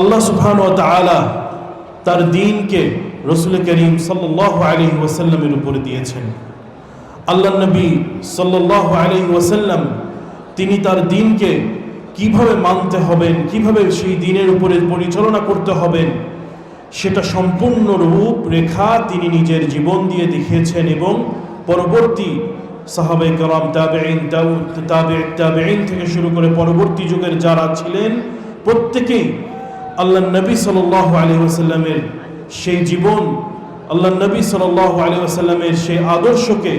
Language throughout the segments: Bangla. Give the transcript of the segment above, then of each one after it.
আল্লাহ সুবহান ও তাআলা তার দিনকে রসুল করিম সাল্লাহ আলী ওয়াসাল্লামের উপরে দিয়েছেন। আল্লাহ নবী সাল্লাহ আলী ওয়াসাল্লাম তিনি তার দিনকে কীভাবে মানতে হবেন, কীভাবে সেই দিনের উপরে পরিচালনা করতে হবেন, সেটা সম্পূর্ণ রূপ রেখা তিনি নিজের জীবন দিয়ে দেখিয়েছেন এবং পরবর্তী সাহাবে কালাম তাবেইন তাবে তাবেইন থেকে শুরু করে পরবর্তী যুগের যারা ছিলেন, প্রত্যেকেই আল্লাহ নবী সাল আলী আসাল্লামের সেই জীবন, আল্লাহ নবী সাল আলী আসাল্লামের সেই আদর্শকে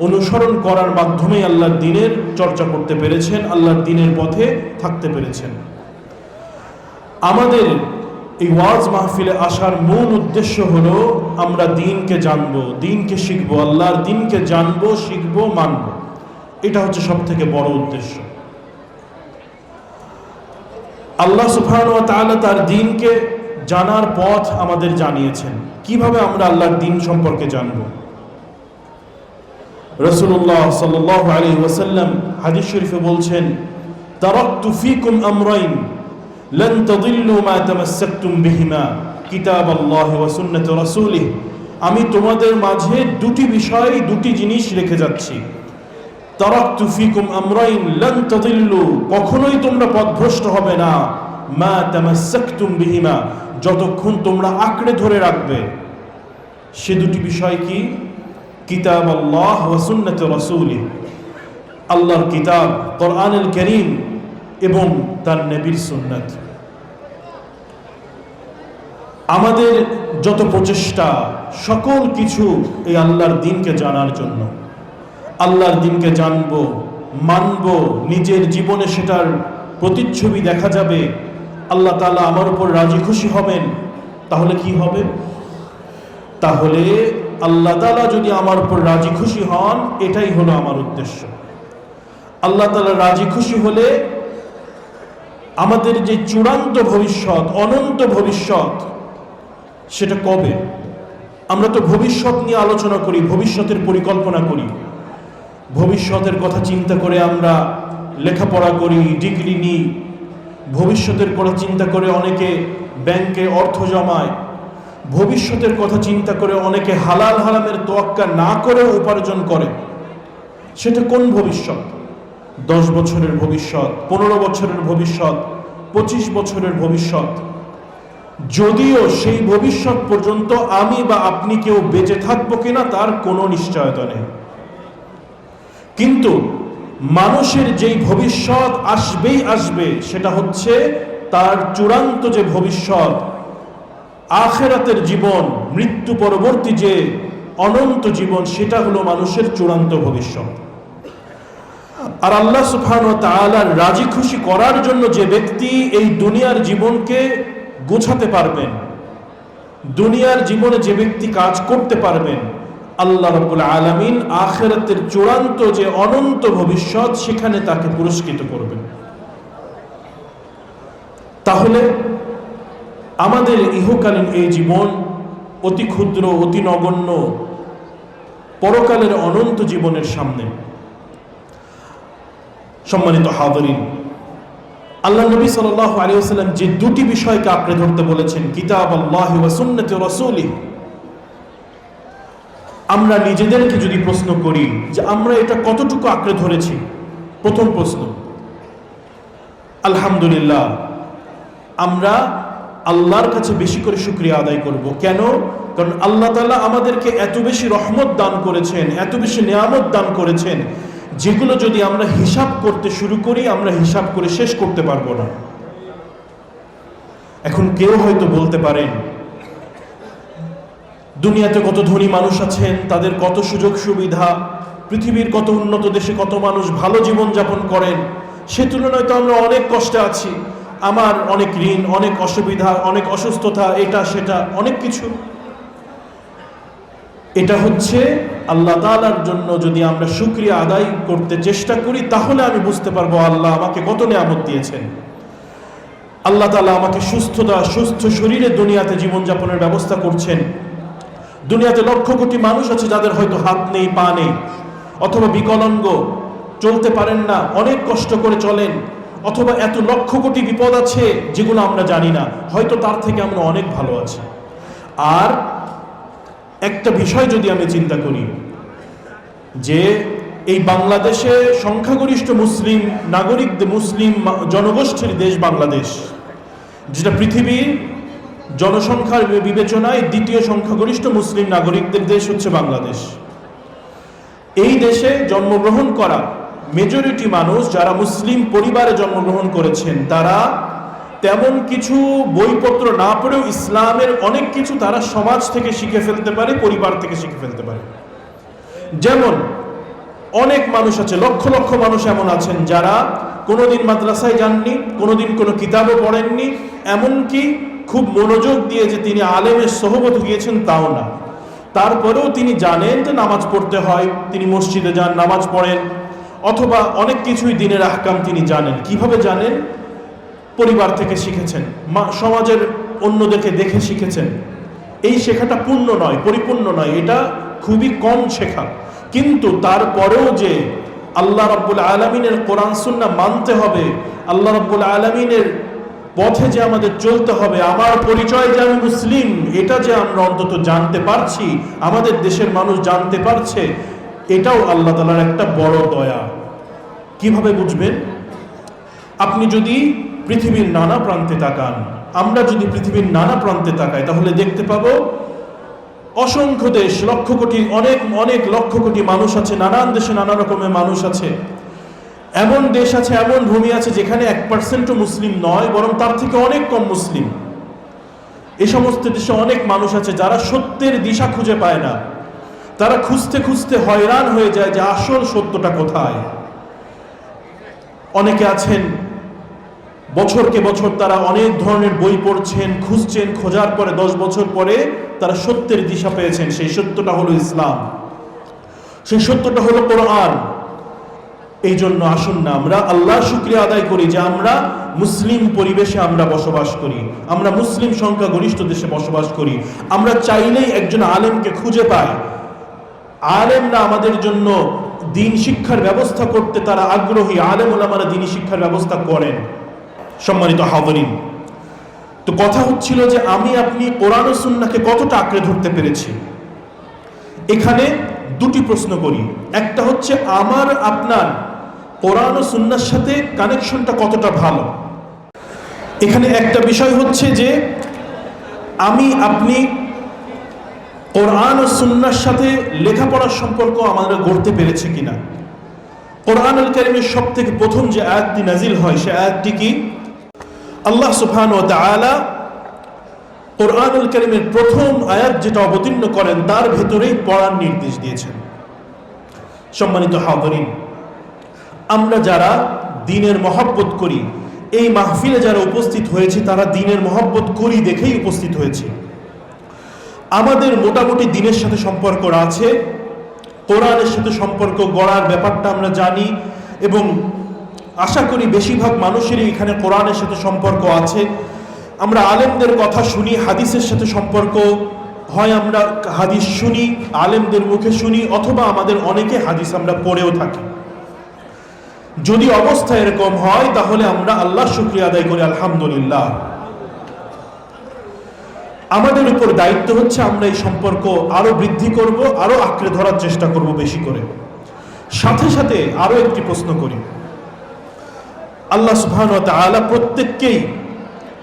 অনুসরণ করার মাধ্যমেই আল্লাহর দিনের চর্চা করতে পেরেছেন আল্লাহর দিনের পথে থাকতে পেরেছেন। আমাদের এই ওয়াজ মাহফিলে আসার মূল উদ্দেশ্য হলো, আমরা দিনকে জানব, দিনকে শিখব, আল্লাহর দিনকে জানব, শিখব, মানব। এটা হচ্ছে সব থেকে বড় উদ্দেশ্য। আল্লাহ সুফান ও তাআলা তার দিনকে জানার পথ আমাদের জানিয়েছেন কিভাবে আমরা আল্লাহর দিন সম্পর্কে জানব রসুল্লাহ সাল আলী ওয়াসাল্লাম হাদিস শরীফে বলছেন তারাক্তু ফিকুম আমরাইন لن تضلوا ما تمسكتم بهما কিতাব আল্লাহ ওয়া সুন্নাত রাসূলিহ আমি তোমাদের মাঝে দুটি বিষয় দুটি জিনিস রেখে যাচ্ছি তারাক্তু ফিকুম আমরাইন, লান তাদিল্লু, কখনোই তোমরা পথভ্রষ্ট হবে না। মা তামাসসাকতুম বিহিমা, যতক্ষণ তোমরা আঁকড়ে ধরে রাখবে। সে দুটি বিষয় কি? কিতাব আল্লাহ ওয়া সুন্নাত রাসূলিহ। আল্লাহর কিতাব, কোরআনুল কারীম এবং তার নবীর সুন্নাত। আমাদের যত প্রচেষ্টা, সকল কিছু এই আল্লাহর দিনকে জানার জন্য। আল্লাহর দিনকে জানব, মানব, নিজের জীবনে সেটার প্রতিচ্ছবি দেখা যাবে। আল্লাহ তালা আমার উপর রাজি খুশি হবেন। তাহলে কি হবে? তাহলে আল্লাহ তালা যদি আমার উপর রাজি খুশি হন, এটাই হলো আমার উদ্দেশ্য। আল্লাহ তালা রাজি খুশি হলে আমাদের যে চূড়ান্ত ভবিষ্যৎ, অনন্ত ভবিষ্যৎ, সেটা কবে? আমরা তো ভবিষ্যৎ নিয়ে আলোচনা করি, ভবিষ্যতের পরিকল্পনা করি। ভবিষ্যতের কথা চিন্তা করে আমরা লেখাপড়া করি, ডিগ্রি নিই। ভবিষ্যতের কথা চিন্তা করে অনেকে ব্যাংকে অর্থ জমায়। ভবিষ্যতের কথা চিন্তা করে অনেকে হালাল হারামের তোয়াক্কা না করে উপার্জন করে। সেটা কোন ভবিষ্যৎ? দশ বছরের ভবিষ্যৎ, পনেরো বছরের ভবিষ্যৎ, পঁচিশ বছরের ভবিষ্যৎ। যদিও সেই ভবিষ্যৎ পর্যন্ত আমি বা আপনি কেউ বেঁচে থাকব কিনা তার কোনো নিশ্চয়তা নেই। কিন্তু মানুষের যেই ভবিষ্যৎ আসবেই আসবে, সেটা হচ্ছে তার চূড়ান্ত যে ভবিষ্যৎ, আখেরাতের জীবন, মৃত্যু পরবর্তী যে অনন্ত জীবন, সেটা হলো মানুষের চূড়ান্ত ভবিষ্যৎ। আর আল্লাহ সুফান তালার রাজি খুশি করার জন্য যে ব্যক্তি এই দুনিয়ার জীবনকে গোছাতে পারবেন, দুনিয়ার জীবনে যে ব্যক্তি কাজ করতে পারবেন আল্লাহ রব্বুল আলমিন আখেরাতের চূড়ান্ত যে অনন্ত ভবিষ্যৎ, সেখানে তাকে পুরস্কৃত করবেন। তাহলে আমাদের ইহকালীন এই জীবন অতি ক্ষুদ্র, অতি নগণ্য, পরকালের অনন্ত জীবনের সামনে। সম্মানিত হাদরিন আল্লাহ নবী সাল আলী আসাল্লাম যে দুটি বিষয়কে আঁকড়ে ধরতে বলেছেন, কিতাব আল্লাহ সুন্নত রসুলি আমরা নিজেদেরকে যদি প্রশ্ন করি যে আমরা এটা কতটুকু আঁকড়ে ধরেছি? প্রথম প্রশ্ন, আলহামদুলিল্লাহ, আমরা আল্লাহর কাছে বেশি করে শুক্রিয়া আদায় করব। কেন? কারণ আল্লাহ তালা আমাদেরকে এত বেশি রহমত দান করেছেন, এত বেশি নিয়ামত দান করেছেন, যেগুলো যদি আমরা হিসাব করতে শুরু করি, আমরা হিসাব করে শেষ করতে পারব না। এখন কেউ হয়তো বলতে পারেন দুনিয়াতে কত ধনী মানুষ আছেন, তাদের কত সুযোগ সুবিধা, পৃথিবীর কত উন্নত দেশে কত মানুষ ভালো জীবন যাপন করেন, সে তুলনায় তো আমরা অনেক কষ্টে আছি। আমার অনেক ঋণ, অনেক অসুবিধা, অনেক অসুস্থতা, এটা, সেটা, অনেক কিছু। এটা হচ্ছে আল্লাহ তালার জন্য যদি আমরা সুক্রিয়া আদায় করতে চেষ্টা করি, তাহলে আমি বুঝতে পারব আল্লাহ আমাকে কত নিয়ামত দিয়েছেন। আল্লাহ তালা আমাকে সুস্থতা, সুস্থ শরীরে দুনিয়াতে জীবনযাপনের ব্যবস্থা করছেন। দুনিয়াতে লক্ষ কোটি মানুষ আছে যাদের হয়তো হাত নেই, পা নেই, অথবা বিকলাঙ্গ, চলতে পারেন না, অনেক কষ্ট করে চলেন, অথবা এত লক্ষ কোটি বিপদ আছে যেগুলো আমরা জানি না, হয়তো তার থেকে আমরা অনেক ভালো আছি। আর একটা বিষয় যদি আমি চিন্তা করি, যে এই বাংলাদেশে সংখ্যাগরিষ্ঠ মুসলিম নাগরিক মুসলিম জনগোষ্ঠীর দেশ বাংলাদেশ, যেটা পৃথিবীর জনসংখ্যার বিবেচনায় দ্বিতীয় সংখ্যাগরিষ্ঠ মুসলিম নাগরিকদের দেশ হচ্ছে বাংলাদেশ। এই দেশে জন্মগ্রহণ করা মেজরিটি মানুষ যারা মুসলিম পরিবারে জন্মগ্রহণ করেছেন, তারা তেমন কিছু বইপত্র না পড়েও ইসলামের অনেক কিছু তারা সমাজ থেকে শিখে ফেলতে পারে, পরিবার থেকে শিখে ফেলতে পারে। যেমন, অনেক মানুষ আছে, লক্ষ লক্ষ মানুষ এমন আছেন যারা কোনোদিন মাদ্রাসায় যাননি, কোনোদিন কোনো কিতাবও পড়েননি, এমনকি খুব মনোযোগ দিয়ে যে তিনি আলেমের সহবত গিয়েছেন, তাও না। তারপরেও তিনি জানেন যে নামাজ পড়তে হয়, তিনি মসজিদে যান, নামাজ পড়েন, অথবা অনেক কিছুই দিনের আহকাম তিনি জানেন। কীভাবে জানেন? পরিবার থেকে শিখেছেন সমাজের অন্যদেরকে দেখে শিখেছেন। এই শেখাটা পূর্ণ নয়, পরিপূর্ণ নয়, এটা খুবই কম শেখা। কিন্তু তারপরেও যে আল্লাহ রব্বুল আলমিনের কোরআন সুন্না মানতে হবে, আল্লাহ রব্বুল আলমিনের পথে যে আমাদের চলতে হবে, আমার পরিচয় যে আমি মুসলিম, এটা যে আমরা অন্তত জানতে পারছি, আমাদের দেশের মানুষ জানতে পারছে, এটাও আল্লাহ তালার একটা বড় দয়া। কীভাবে বুঝবেন? আপনি যদি পৃথিবীর নানা প্রান্তে তাকান, আমরা যদি পৃথিবীর নানা প্রান্তে তাকাই, তাহলে দেখতে পাবো, অসংখ্য দেশ, লক্ষ কোটি, অনেক অনেক লক্ষ কোটি মানুষ আছে, নানান দেশে নানা রকমের মানুষ আছে। এমন দেশ আছে, এমন ভূমি আছে যেখানে এক পার্সেন্টও মুসলিম নয়, বরং তার থেকে অনেক কম মুসলিম। এ সমস্ত দেশে অনেক মানুষ আছে যারা সত্যের দিশা খুঁজে পায় না। তারা খুঁজতে খুঁজতে হয়রান হয়ে যায় যে আসল সত্যটা কোথায়। অনেকে আছেন, বছরকে বছর তারা অনেক ধরনের বই পড়ছেন, খুঁজছেন, খোঁজার পরে দশ বছর পরে তারা সত্যের দিশা পেয়েছেন। সেই সত্যটা হলো ইসলাম। সেই সত্যটা হলো কোরআন। এই জন্য আসুন না আমরা আল্লাহ শুক্রিয়া আদায় করি যে আমরা মুসলিম পরিবেশে আমরা বসবাস করি, আমরা মুসলিম সংখ্যা গরিষ্ঠ দেশে বসবাস করি। আমরা চাইলেই একজন আলেমকে খুঁজে পাই। আলেমরা আমাদের জন্য দিন শিক্ষার ব্যবস্থা করতে তারা আগ্রহী। আলেম ওলামারা দিনী শিক্ষার ব্যবস্থা করেন। সম্মানিত হাবরিন তো কথা হচ্ছিল যে আমি, আপনি কোরআন সুন্নাকে কতটা আঁকড়ে ধরতে পেরেছি? এখানে দুটি প্রশ্ন করি। একটা হচ্ছে, আমার, আপনার কোরআন ও সুন্নার সাথে কানেকশনটা কতটা ভালো? এখানে একটা বিষয় হচ্ছে যে, আমি, আপনি কোরআন ও সুন্নার সাথে লেখাপড়ার সম্পর্ক আমাদের গড়তে পেরেছে কিনা? কোরআন আল কারিমের সব থেকে প্রথম যে আয়াতটি নাজিল হয়, সে আয়াতটি কি? আল্লাহ সুবহান ও তাআলা কোরআনুল করিমের প্রথম আয়াত যেটা অবতীর্ণ করেন, তার ভেতরেই পড়ার নির্দেশ দিয়েছেন। সম্মানিত হাবরিন আমরা যারা দিনের মহব্বত করি, এই মাহফিলে যারা উপস্থিত হয়েছে, তারা দিনের মহব্বত করি দেখেই উপস্থিত হয়েছে। আমাদের মোটামুটি দিনের সাথে সম্পর্ক আছে, কোরআনের সাথে সম্পর্ক, গড়ার ব্যাপারটা আমরা জানি, এবং আশা করি বেশিরভাগ মানুষেরই এখানে কোরআনের সাথে সম্পর্ক আছে। আমরা আলেমদের কথা শুনি, হাদিসের সাথে সম্পর্ক হয়, আমরা হাদিস শুনি, আলেমদের মুখে শুনি, অথবা আমাদের অনেকে হাদিস আমরা পড়েও থাকি। যদি অবস্থা এরকম হয়, তাহলে আমরা আল্লাহ শুক্রিয়া আদায় করি, আলহামদুলিল্লাহ। আমাদের উপর দায়িত্ব হচ্ছে, আমরা এই সম্পর্ক আরও বৃদ্ধি করব, আরও আঁকড়ে ধরার চেষ্টা করব বেশি করে। সাথে সাথে আরও একটি প্রশ্ন করি। আল্লাহ সুবহান ওয়া তাআলা প্রত্যেককেই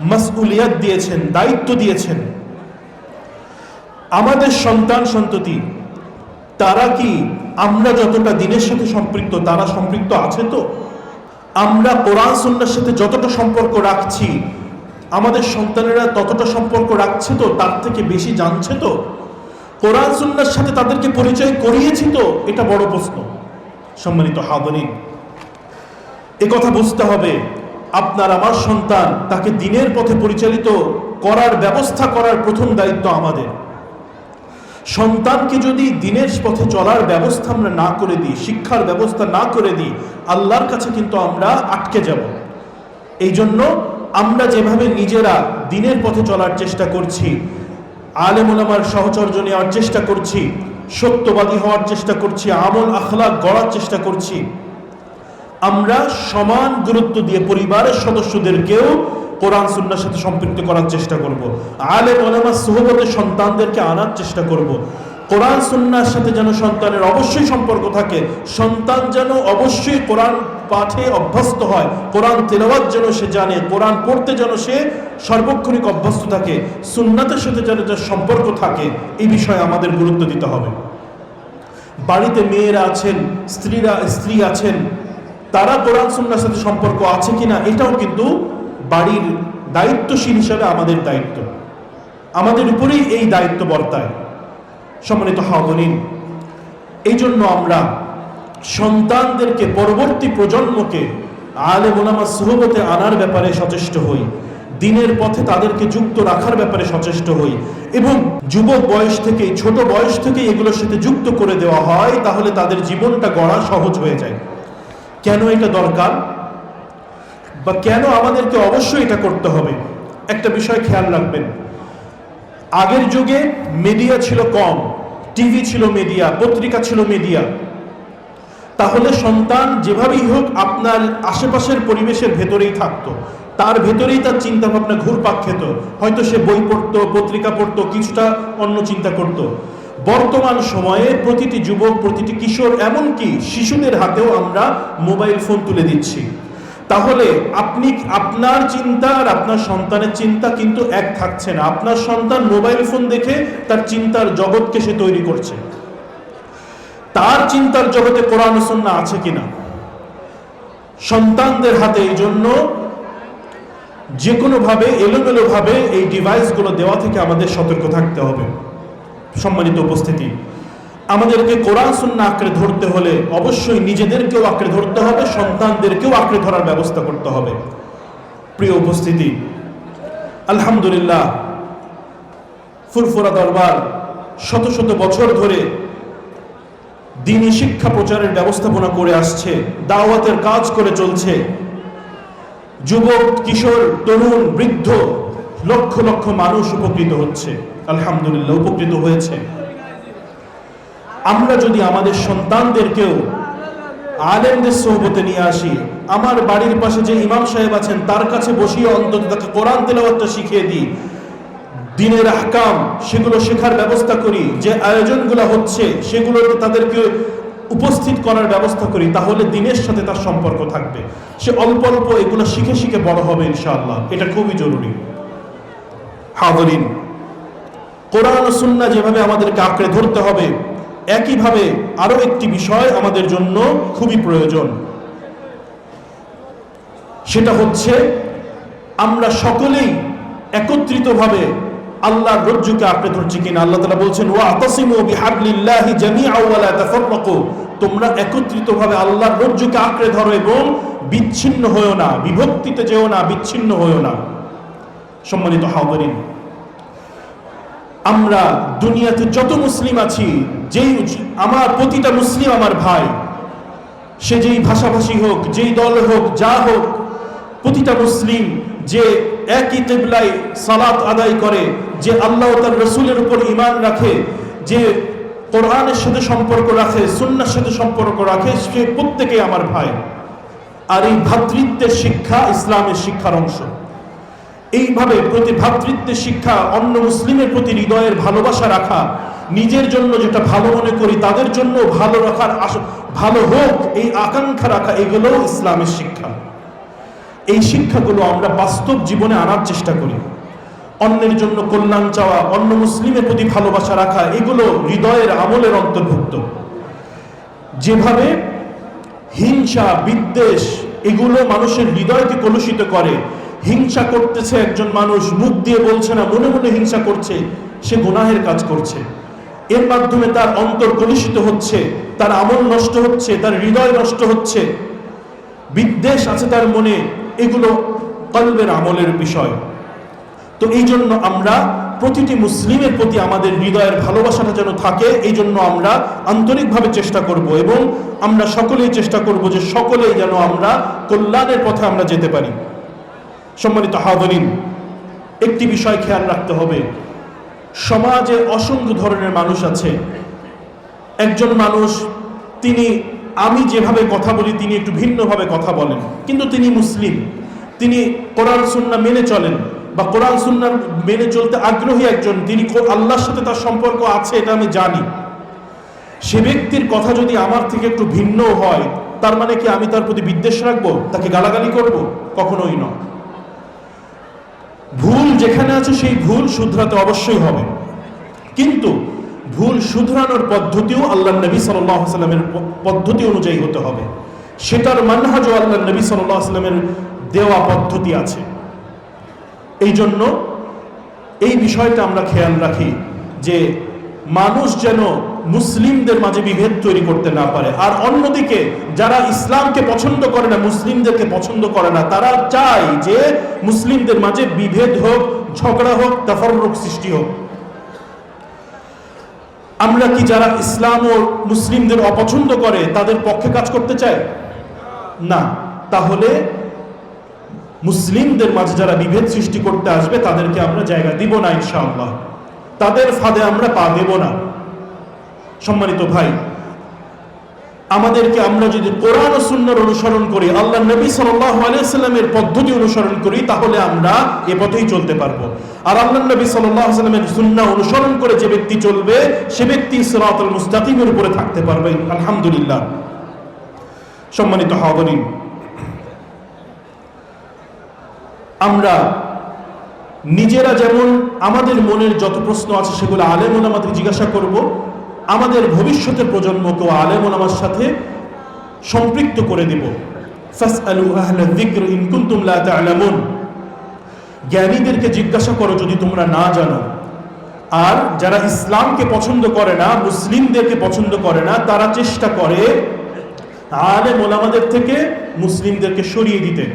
মাসউলিয়াত দিয়েছেন, দায়িত্ব দিয়েছেন। আমাদের সন্তান, সন্ততি, তারা কি আমরা যতটা দিনের সাথে সম্পৃক্ত, তারা সম্পৃক্ত আছে তো? আমরা কোরআন, সুন্নার সাথে যতটা সম্পর্ক রাখছি, আমাদের সন্তানেরা ততটা সম্পর্ক রাখছে তো, তার থেকে বেশি জানছে তো? কোরআন, সুন্নার সাথে তাদেরকে পরিচয় করিয়েছি তো, এটা বড় প্রশ্ন। সম্মানিত হাবনিন এ কথা বুঝতে হবে আপনার আমার সন্তান তাকে দিনের পথে পরিচালিত করার ব্যবস্থা করার প্রথম দায়িত্ব আমাদের। সন্তানকে যদি দিনের পথে চলার ব্যবস্থা আমরা না করে দিই, শিক্ষার ব্যবস্থা না করে দিই, আল্লাহর কাছে কিন্তু আমরা আটকে যাব। এই জন্য আমরা যেভাবে নিজেরা দিনের পথে চলার চেষ্টা করছি আলেমুলামার সহচর্য নেওয়ার চেষ্টা করছি, সত্যবাদী হওয়ার চেষ্টা করছি আমল আখলাক গড়ার চেষ্টা করছি আমরা সমান গুরুত্ব দিয়ে পরিবারের সদস্যদেরকেও কোরআন, সুন্নার সাথে সম্পৃক্ত করার চেষ্টা করব। আলেম, ওলামা, সোহবতের সন্তানদেরকে আনার চেষ্টা করব। কোরআন, সুন্নার সাথে যেন সন্তানের অবশ্যই সম্পর্ক থাকে, সন্তান যেন অবশ্যই কোরআন পাঠে অভ্যস্ত হয়, কোরআন তেলাওয়াত যেন সে জানে, কোরআন পড়তে যেন সে সর্বক্ষণিক অভ্যস্ত থাকে, সুন্নাতের সাথে যেন তার সম্পর্ক থাকে, এই বিষয়ে আমাদের গুরুত্ব দিতে হবে বাড়িতে মেয়েরা আছেন, স্ত্রীরা, স্ত্রী আছেন তারা কোরআন সুন্নার সাথে সম্পর্ক আছে কিনা, এটাও কিন্তু বাড়ির দায়িত্বশীল হিসাবে আমাদের দায়িত্ব। আমাদের উপরেই এই দায়িত্ব বর্তায়। সম্মানিত হাবনীন এই জন্য আমরা সন্তানদেরকে, পরবর্তী প্রজন্মকে, আলে মোলামা সোহবতে আনার ব্যাপারে সচেষ্ট হই। দিনের পথে তাদেরকে যুক্ত রাখার ব্যাপারে সচেষ্ট হই। এবং যুবক বয়স থেকে ছোট বয়স থেকে এগুলোর সাথে যুক্ত করে দেওয়া হয়, তাহলে তাদের জীবনটা গড়া সহজ হয়ে যায়। কেন এটা দরকার? বা কেন আমাদেরকে অবশ্যই এটা করতে হবে? একটা বিষয় খেয়াল রাখবেন। আগের যুগে মিডিয়া ছিল কম টিভি ছিল মিডিয়া পত্রিকা ছিল মিডিয়া তাহলে সন্তান যেভাবেই হোক আপনার আশেপাশের পরিবেশের ভেতরেই থাকতো। তার ভেতরেই তার চিন্তা ভাবনা ঘুরপাক খেত। হয়তো সে বই পড়তো, পত্রিকা পড়তো, কিছুটা অন্য চিন্তা করত। বর্তমান সময়ে প্রতিটি যুবক, প্রতিটি কিশোর, এমনকি শিশুদের হাতেও আমরা মোবাইল ফোন তুলে দিচ্ছি। তাহলে আপনি আপনার চিন্তা আর আপনার সন্তানের চিন্তা কিন্তু এক থাকছে না। আপনার সন্তান মোবাইল ফোন দেখে তার চিন্তার জগৎকে সে তৈরি করছে। তার চিন্তার জগতে কোরআন সন্না আছে কিনা? সন্তানদের হাতে এই জন্য যে কোনোভাবে এলোমেলোভাবে এই ডিভাইসগুলো দেওয়া থেকে আমাদের সতর্ক থাকতে হবে। সম্মানিত উপস্থিতি। আমাদেরকে কোরআন সুন্না আঁকড়ে ধরতে হলে অবশ্যই নিজেদেরকেও আঁকড়ে ধরতে হবে, সন্তানদেরকেও আঁকড়ে ধরার ব্যবস্থা করতে হবে। প্রিয় উপস্থিতি, আলহামদুলিল্লাহ, ফুরফুরা দরবার শত শত বছর ধরে দিনী শিক্ষা প্রচারের ব্যবস্থাপনা করে আসছে, দাওয়াতের কাজ করে চলছে। যুবক, কিশোর, তরুণ, বৃদ্ধ লক্ষ লক্ষ মানুষ উপকৃত হচ্ছে। আলহামদুলিল্লাহ, উপকৃত হয়েছে। আমরা যদি আমাদের সন্তানদেরকেও আলেমদের সোহবতে নিয়ে আসি, আমার বাড়ির পাশে যে ইমাম সাহেব আছেন, তার কাছে বসিয়ে অন্তত তাকে কোরআন তেলাওয়াতটা শিখিয়ে দিই। দিনের আহকাম, সেগুলো শেখার ব্যবস্থা করি, যে আয়োজনগুলো হচ্ছে, সেগুলোতে তাদেরকে উপস্থিত করার ব্যবস্থা করি, তাহলে দিনের সাথে তার সম্পর্ক থাকবে। সে অল্প অল্প এগুলো শিখে শিখে বড় হবে, ইনশাআল্লাহ। এটা খুবই জরুরি। হাজরিন। কোরআন সুন্না যেভাবে আমাদেরকে আঁকড়ে ধরতে হবে, একইভাবে আরও একটি বিষয় আমাদের জন্য খুবই প্রয়োজন। সেটা হচ্ছে, আমরা সকলেই একত্রিতভাবে আল্লাহর রজ্জুকে আঁকড়ে ধরছি কিনা। আল্লাহ তালা বলছেন, ওয়া আতাসিমু বিহাবলিল্লাহি জামিআ ওয়া লা তাফাররাকু। তোমরা একত্রিতভাবে আল্লাহর রজ্জুকে আঁকড়ে ধরো এবং বিচ্ছিন্ন হয়েও না, বিভক্তিতে যেও না, বিচ্ছিন্ন হয়েও না। সম্মানিত হাওয়ারিন আমরা দুনিয়াতে যত মুসলিম আছি, যেই আমার প্রতিটা মুসলিম আমার ভাই, সে যেই ভাষাভাষী হোক, যেই দল হোক, যা হোক, প্রতিটা মুসলিম যে একই তেবলাই সালাত আদায় করে, যে আল্লাহ তার রসুলের উপর ইমান রাখে, যে কোরআনের সাথে সম্পর্ক রাখে, সুন্নার সাথে সম্পর্ক রাখে, সে প্রত্যেকে আমার ভাই। আর এই ভ্রাতৃত্বের শিক্ষা ইসলামের শিক্ষার অংশ। এইভাবে প্রতি ভ্রাতৃত্বের শিক্ষা, অন্য মুসলিমের প্রতি হৃদয়ের ভালোবাসা রাখা, নিজের জন্য যেটা ভালো মনে করি, তাদের জন্য ভালো রাখার ভালো হোক, এই আকাঙ্ক্ষা রাখা এগুলো ইসলামের শিক্ষা। এই শিক্ষাগুলো আমরা বাস্তব জীবনে আনার চেষ্টা করি। অন্যের জন্য কল্যাণ চাওয়া, অন্য মুসলিমের প্রতি ভালোবাসা রাখা, এগুলো হৃদয়ের আমলের অন্তর্ভুক্ত। যেভাবে হিংসা, বিদ্বেষ, এগুলো মানুষের হৃদয়কে কলুষিত করে হিংসা করতেছে একজন মানুষ, মুখ দিয়ে বলছে না, মনে মনে হিংসা করছে, সে গুনাহের কাজ করছে। এর মাধ্যমে তার অন্তর কলুষিত হচ্ছে, তার আমল নষ্ট হচ্ছে, তার হৃদয় নষ্ট হচ্ছে। বিদ্বেষ আছে তার মনে, এগুলো কলবের আমলের বিষয়। তো এই জন্য আমরা প্রতিটি মুসলিমের প্রতি আমাদের হৃদয়ের ভালোবাসাটা যেন থাকে এই জন্য আমরা আন্তরিকভাবে চেষ্টা করব এবং আমরা সকলেই চেষ্টা করব যে সকলেই যেন আমরা কল্যাণের পথে আমরা যেতে পারি। সম্মানিত হাদরিন একটি বিষয় খেয়াল রাখতে হবে। সমাজে অসংখ্য ধরনের মানুষ আছে। একজন মানুষ, তিনি, আমি যেভাবে কথা বলি, তিনি একটু ভিন্নভাবে কথা বলেন। কিন্তু তিনি মুসলিম। তিনি কোরআন সুন্না মেনে চলেন বা কোরআন সুন্না মেনে চলতে আগ্রহী একজন। তিনি আল্লাহর সাথে তার সম্পর্ক আছে, এটা আমি জানি। সে ব্যক্তির কথা যদি আমার থেকে একটু ভিন্ন হয়, তার মানে কি আমি তার প্রতি বিদ্বেষ রাখব? তাকে গালাগালি করব? কখনোই নয়। ভুল যেখানে আছে সেই ভুল শুধরাতে অবশ্যই হবে। কিন্তু ভুল শুধরানোর পদ্ধতিও আল্লাহ নবী সাল্লামের পদ্ধতি অনুযায়ী হতে হবে। সেটার মানহাজও আল্লাহ নবী সাল্লামের দেওয়া পদ্ধতি আছে। এই জন্য এই বিষয়টা আমরা খেয়াল রাখি যে মানুষ যেন মুসলিমদের মাঝে বিভেদ তৈরি করতে না পারে। আর অন্যদিকে, যারা ইসলামকে পছন্দ করে না, মুসলিমদেরকে পছন্দ করে না, তারা চায় যে মুসলিমদের মাঝে বিভেদ হোক, ঝগড়া হোক তাফরুক সৃষ্টি হোক। আমরা কি যারা ইসলাম ও মুসলিমদের অপছন্দ করে, তাদের পক্ষে কাজ করতে চাই? না। তাহলে মুসলিমদের মাঝে যারা বিভেদ সৃষ্টি করতে আসবে, তাদেরকে আমরা জায়গা দিব না, ইনশাআল্লাহ। তাদের ফাঁদে আমরা পা দেব না। সম্মানিত ভাই, আমাদেরকে আমরা যদি কোরআন ও সুন্নার অনুসরণ করি, আল্লাহ নবী সাল্লামের পদ্ধতি অনুসরণ করি, তাহলে আমরা এ পথেই চলতে পারব। আর আল্লাহ নবী আলাইহি সাল্লামের সুন্নাহ অনুসরণ করে যে ব্যক্তি চলবে, সে ব্যক্তি সিরাতুল মুস্তাকিমের উপরে থাকতে পারবে, আলহামদুলিল্লাহ। সম্মানিত হাজিরিন, আমরা নিজেরা যেমন আমাদের মনের যত প্রশ্ন আছে সেগুলো আলেমন আমাদের জিজ্ঞাসা করব আমাদের ভবিষ্যতের প্রজন্মকেও আলেমন আমার সাথে সম্পৃক্ত করে দেব। জ্ঞানীদেরকে জিজ্ঞাসা করো যদি তোমরা না জানো। আর যারা ইসলামকে পছন্দ করে না, মুসলিমদেরকে পছন্দ করে না, তারা চেষ্টা করে আলেম ওলামাদের থেকে মুসলিমদেরকে সরিয়ে দিতে।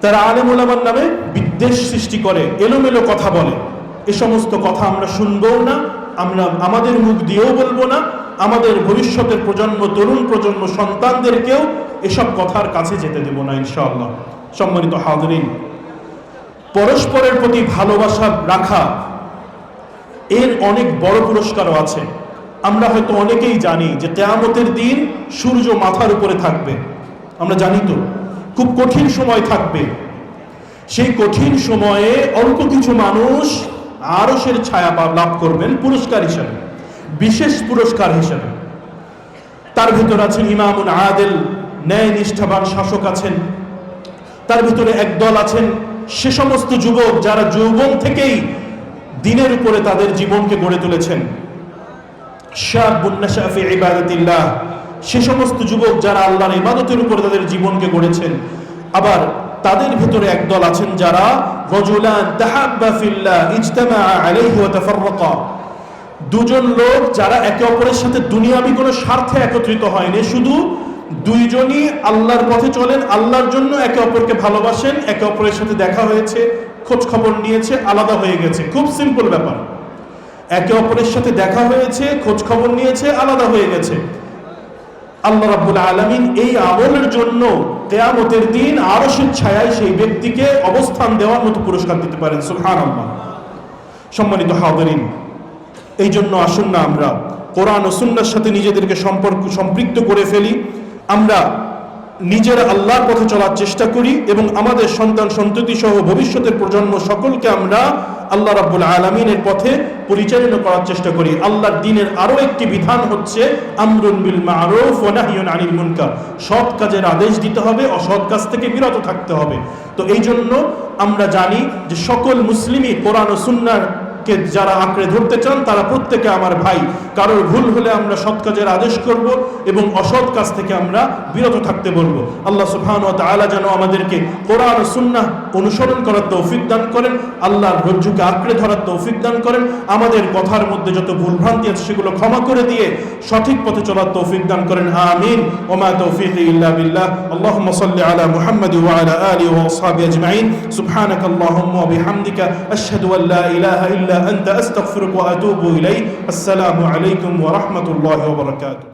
তারা আলেম ওলামার নামে বিদ্বেষ সৃষ্টি করে, এলোমেলো কথা বলে। এ সমস্ত কথা আমরা শুনবও না আমরা আমাদের মুখ দিয়েও বলব না, আমাদের ভবিষ্যতের প্রজন্ম, তরুণ প্রজন্ম, সন্তানদেরকেও এসব কথার কাছে যেতে দেব না, ইনশাআল্লাহ। সম্মানিত হাজরিন, পরস্পরের প্রতি ভালোবাসা রাখা, এর অনেক বড় পুরস্কারও আছে। আমরা হয়তো অনেকেই জানি যে কেয়ামতের দিন সূর্য মাথার উপরে থাকবে। আমরা জানি তো, খুব কঠিন সময় থাকবে। সেই কঠিন সময়ে অল্প কিছু মানুষ আরসের ছায়া লাভ করবেন পুরস্কার হিসাবে, বিশেষ পুরস্কার হিসাবে। তার ভিতর আছেন ইমামুন আদেল ন্যায় নিষ্ঠাবান শাসক আছেন। তার ভিতরে একদল আছেন, সে সমস্ত যুবক যারা যৌবন থেকেই দিনের উপরে তাদের জীবনকে গড়ে তুলেছেন। সে সমস্ত যুবক যারা আল্লাহর ইবাদতের উপরে তাদের জীবনকে গড়েছেন। আবার তাদের ভিতরে একদল আছেন যারা, রজুলান তাহাব্বা ফিল্লাহ ইজতামা আলাইহি ওয়া তাফাররাকা। দুজন লোক যারা একে অপরের সাথে দুনিয়াবি কোনো স্বার্থে একত্রিত হয়নি, শুধু দুইজনই আল্লাহর পথে চলেন, আল্লাহর জন্য একে অপরকে ভালোবাসেন, একে অপরের সাথে দেখা হয়েছে, খোঁজ খবর নিয়েছে, আলাদা হয়ে গেছে। খুব সিম্পল ব্যাপার। একে অপরের সাথে দেখা হয়েছে, খোঁজ খবর নিয়েছে, আলাদা হয়ে গেছে। আল্লাহ রাব্বুল আলামিন এই আমলের জন্য তেয়ামতের দিন আরও ছায়ায় সেই ব্যক্তিকে অবস্থান দেওয়ার মতো পুরস্কার দিতে পারেন। সুবহানাল্লাহ। সম্মানিত হাজিরিন এই জন্য আসুন না আমরা কোরআন ও সুন্নার সাথে নিজেদেরকে সম্পর্ক সম্পৃক্ত করে ফেলি। আমরা নিজের আল্লাহর পথে চলার চেষ্টা করি এবং আমাদের সন্তান সন্ততি সহ ভবিষ্যতের প্রজন্ম সকলকে আমরা আল্লাহ রাব্বুল আলমিনের পথে পরিচালনা করার চেষ্টা করি। আল্লাহর দিনের আরও একটি বিধান হচ্ছে আমরুন বিল মারুফ ওয়া নাহয়ুন আনিল মুনকার। সৎ কাজের আদেশ দিতে হবে, অসৎ কাজ থেকে বিরত থাকতে হবে। তো এই জন্য আমরা জানি যে সকল মুসলিমই কোরআন ও সুন্নার কে যারা আঁকড়ে ধরতে চান, তারা প্রত্যেকে আমার ভাই। কারোর ভুল হলে আমরা সৎ কাজের আদেশ করব এবং অসৎ কাজ থেকে আমরা বিরত থাকতে বলব। আল্লাহ সুবহান ও তাআলা যেন আমাদেরকে কোরআন ও সুন্নাহ অনুসরণ করার তৌফিক দান করেন, আল্লাহর রজ্জুকে আঁকড়ে ধরার তৌফিক দান করেন, আমাদের কথার মধ্যে যত ভুলভ্রান্তি আছে সেগুলো ক্ষমা করে দিয়ে সঠিক পথে চলার তৌফিক দান করেন। আমিন। ওমা তৌফিক ইল্লা বিল্লাহ। আল্লাহুম্মা সাল্লি আলা মুহাম্মাদ ওয়া আলা আলিহি ওয়া আসহাবিহি আজমাইন। সুবহানাকা ওয়া বিহামদিকা আশহাদু আল লা ইলাহা ইল্লা أنت أستغفرك وأتوب إليه السلام عليكم ورحمة الله وبركاته.